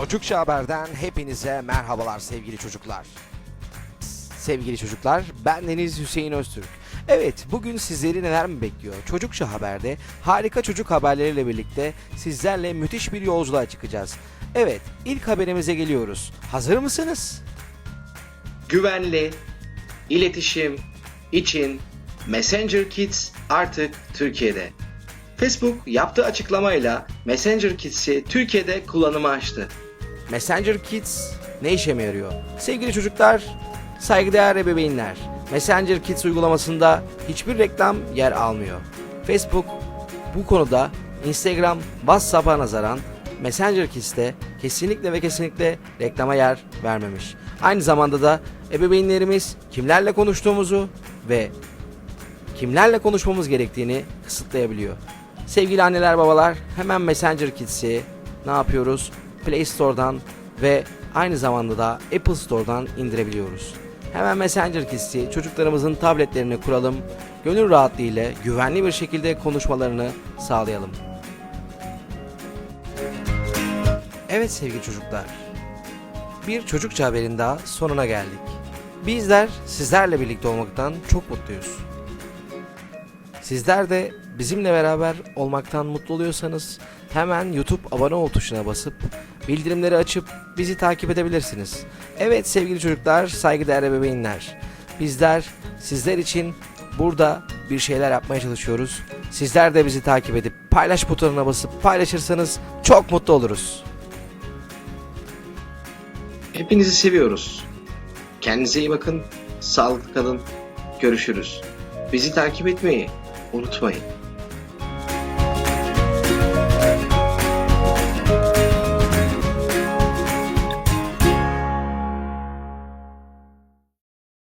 Çocukça Haber'den hepinize merhabalar sevgili çocuklar. Sevgili çocuklar, ben Deniz Hüseyin Öztürk. Evet, bugün sizleri neler mi bekliyor? Çocukça Haber'de harika çocuk haberleriyle birlikte sizlerle müthiş bir yolculuğa çıkacağız. Evet, ilk haberimize geliyoruz. Hazır mısınız? güvenli iletişim için Messenger Kids artık Türkiye'de. Facebook yaptığı açıklamayla Messenger Kids'i Türkiye'de kullanıma açtı. Messenger Kids ne işe mi yarıyor? Sevgili çocuklar, saygıdeğer ebeveynler, Messenger Kids uygulamasında hiçbir reklam yer almıyor. Facebook bu konuda Instagram, WhatsApp'a nazaran Messenger Kids'te kesinlikle ve kesinlikle reklama yer vermemiş. Aynı zamanda da ebeveynlerimiz kimlerle konuştuğumuzu ve kimlerle konuşmamız gerektiğini kısıtlayabiliyor. Sevgili anneler babalar hemen Messenger Kids'i ne yapıyoruz? Play Store'dan ve aynı zamanda da Apple Store'dan indirebiliyoruz. Hemen Messenger Kids'i çocuklarımızın tabletlerine kuralım. Gönül rahatlığıyla güvenli bir şekilde konuşmalarını sağlayalım. Evet sevgili çocuklar. Bir çocukça haberin daha sonuna geldik. Bizler sizlerle birlikte olmaktan çok mutluyuz. Sizler de bizimle beraber olmaktan mutlu oluyorsanız hemen YouTube abone ol tuşuna basıp bildirimleri açıp bizi takip edebilirsiniz. Evet sevgili çocuklar, saygıdeğer ebeveynler. Bizler sizler için burada bir şeyler yapmaya çalışıyoruz. Sizler de bizi takip edip paylaş butonuna basıp paylaşırsanız çok mutlu oluruz. Hepinizi seviyoruz. Kendinize iyi bakın, sağlıklı kalın. Görüşürüz. Bizi takip etmeyi all the tweet.